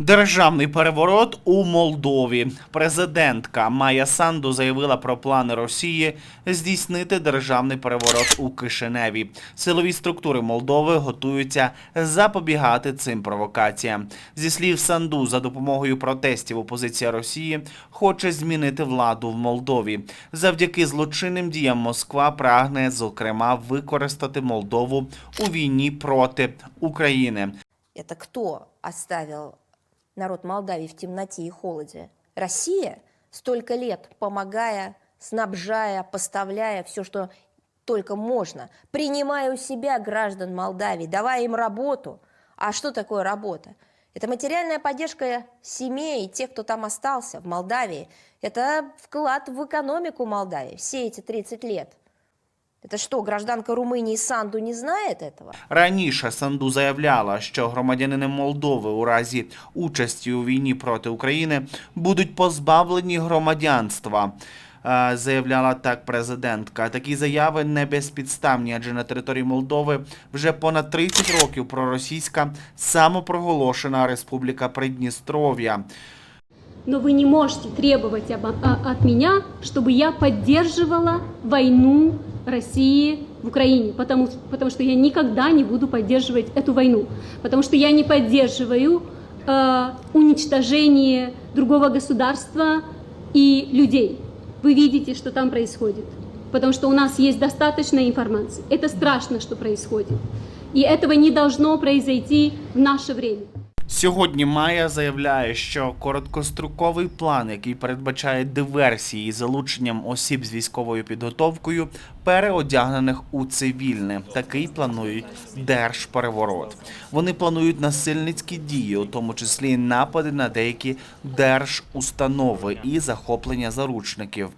Державний переворот у Молдові. Президентка Майя Санду заявила про плани Росії здійснити державний переворот у Кишиневі. Силові структури Молдови готуються запобігати цим провокаціям. Зі слів Санду, за допомогою протестів опозиція Росії хоче змінити владу в Молдові. Завдяки злочинним діям Москва прагне зокрема використати Молдову у війні проти України. Это кто оставил народ Молдавии в темноте и холоде? Россия, столько лет помогая, снабжая, поставляя все, что только можно, принимая у себя граждан Молдавии, давая им работу. А что такое работа? Это материальная поддержка семей, тех, кто там остался в Молдавии. Это вклад в экономику Молдавии все эти 30 лет. Это что, гражданка Румынии Санду не знает этого? Раніше Санду заявляла, що громадянини Молдови у разі участі у війні проти України будуть позбавлені громадянства. Е, Заявляла так президентка. Такі заяви не безпідставні, адже на території Молдови вже понад 30 років проросійська самопроголошена Республіка Придністров'я. Но вы не можете требовать обо- а- от меня, чтобы я поддерживала войну России в Украине, потому, потому что я никогда не буду поддерживать эту войну, потому что я не поддерживаю э, уничтожение другого государства и людей. Вы видите, что там происходит, потому что у нас есть достаточно информации. Это страшно, что происходит. И этого не должно произойти в наше время. Сьогодні Майя заявляє, що короткостроковий план, який передбачає диверсії з залученням осіб з військовою підготовкою, переодягнених у цивільне. Такий планують держпереворот. Вони планують насильницькі дії, у тому числі напади на деякі держустанови і захоплення заручників.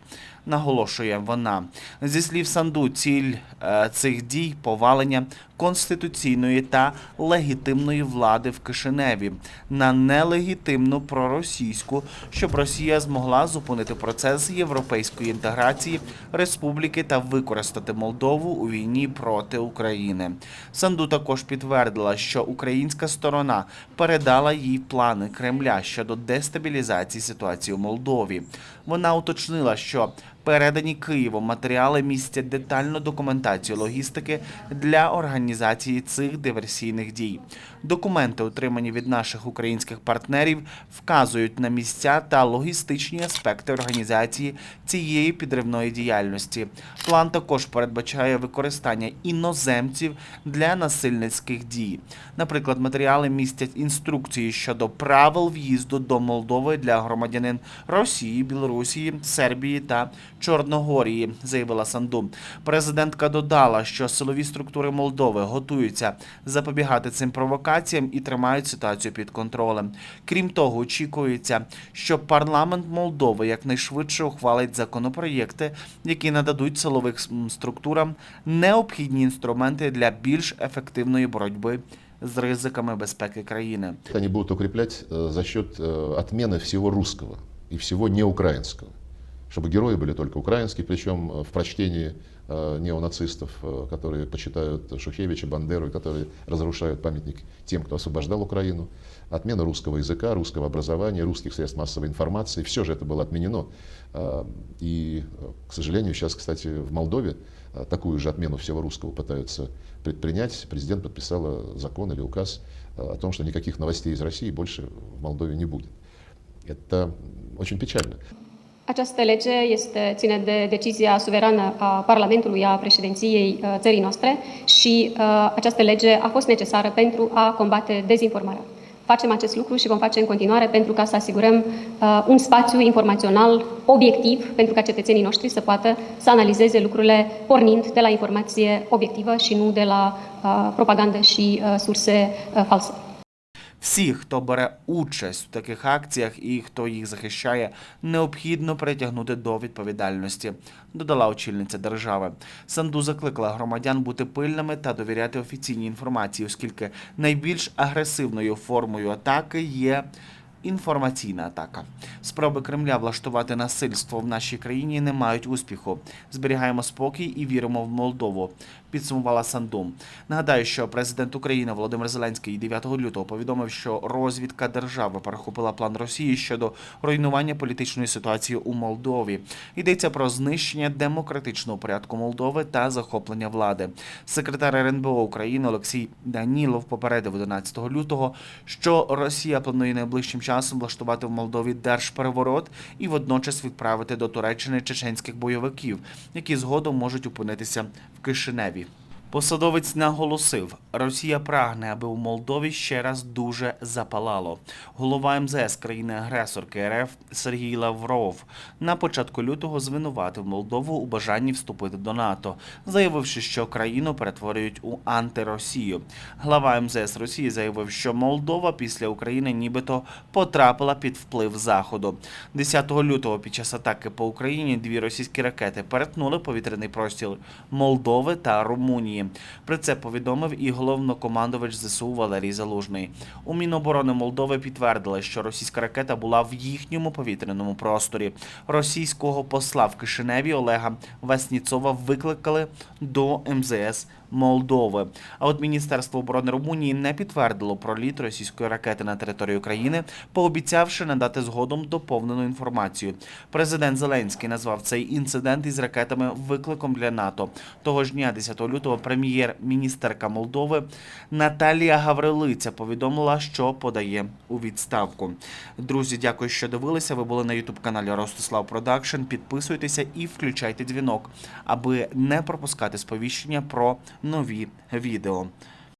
Наголошує вона зі слів Санду, ціль е, цих дій повалення конституційної та легітимної влади в Кишиневі на нелегітимну проросійську, щоб Росія змогла зупинити процес європейської інтеграції республіки та використати Молдову у війні проти України. Санду також підтвердила, що українська сторона передала їй плани Кремля щодо дестабілізації ситуації у Молдові. Вона уточнила, що передані Києвом матеріали містять детальну документацію логістики для організації цих диверсійних дій. Документи, отримані від наших українських партнерів, вказують на місця та логістичні аспекти організації цієї підривної діяльності. План також передбачає використання іноземців для насильницьких дій. Наприклад, матеріали містять інструкції щодо правил в'їзду до Молдови для громадянин Росії, Білорусі, Сербії та Чорногорії, заявила Санду. Президентка додала, що силові структури Молдови готуються запобігати цим провокаціям і тримають ситуацію під контролем. Крім того, очікується, що парламент Молдови якнайшвидше ухвалить законопроєкти, які нададуть силових м, структурам необхідні інструменти для більш ефективної боротьби з ризиками безпеки країни. Они будут укреплять э, за счет э, отмены всего русского и всего неукраинского. Чтобы герои были только украинские, причем э, в прочтении э, неонацистов, э, которые почитают Шухевича, Бандеру, которые разрушают памятник тем, кто освобождал Украину. Отмена русского языка, русского образования, русских средств массовой информации. Все же это было отменено. И, к сожалению, сейчас, кстати, в Молдове такую же отмену всего русского пытаются предпринять. Президент подписала закон или указ о том, что никаких новостей из России больше в Молдове не будет. Это очень печально. Această lege este, ține de decizia suverană a Parlamentului, a președinției uh, țării noastre și uh, această lege a fost necesară pentru a combate dezinformarea. Facem acest lucru și vom face în continuare pentru ca să asigurăm uh, un spațiu informațional obiectiv pentru ca cetățenii noștri să poată să analizeze lucrurile pornind de la informație obiectivă și nu de la uh, propagandă și uh, surse uh, false. Всі, хто бере участь у таких акціях і хто їх захищає, необхідно притягнути до відповідальності, додала очільниця держави. Санду закликала громадян бути пильними та довіряти офіційній інформації, оскільки найбільш агресивною формою атаки є. Інформаційна атака. Спроби Кремля влаштувати насильство в нашій країні не мають успіху. Зберігаємо спокій і віримо в Молдову. Підсумувала Сандум. Нагадаю, що президент України Володимир Зеленський 9 лютого повідомив, що розвідка держави перехопила план Росії щодо руйнування політичної ситуації у Молдові. Йдеться про знищення демократичного порядку Молдови та захоплення влади. Секретар РНБО України Олексій Данілов попередив 11 лютого, що Росія планує найближчим часом влаштувати в Молдові держпереворот і водночас відправити до Туреччини чеченських бойовиків, які згодом можуть опинитися в Кишиневі. Посадовець наголосив, Росія прагне, аби у Молдові ще раз дуже запалало. Голова МЗС країни-агресорки РФ Сергій Лавров на початку лютого звинуватив Молдову у бажанні вступити до НАТО, заявивши, що країну перетворюють у антиросію. Глава МЗС Росії заявив, що Молдова після України нібито потрапила під вплив Заходу. 10 лютого під час атаки по Україні дві російські ракети перетнули повітряний простір Молдови та Румунії. Про це повідомив і головнокомандувач ЗСУ Валерій Залужний. У Міноборони Молдови підтвердили, що російська ракета була в їхньому повітряному просторі. Російського посла в Кишиневі Олега Васніцова викликали до МЗС Молдови. А от Міністерство оборони Румунії не підтвердило проліт російської ракети на територію країни, пообіцявши надати згодом доповнену інформацію. Президент Зеленський назвав цей інцидент із ракетами викликом для НАТО. Того ж дня, 10 лютого, прем'єр-міністерка Молдови Наталія Гаврилиця повідомила, що подає у відставку. Друзі, дякую, що дивилися. Ви були на ютуб каналі Ростислав Продакшн. Підписуйтеся і включайте дзвінок, аби не пропускати сповіщення про нові відео.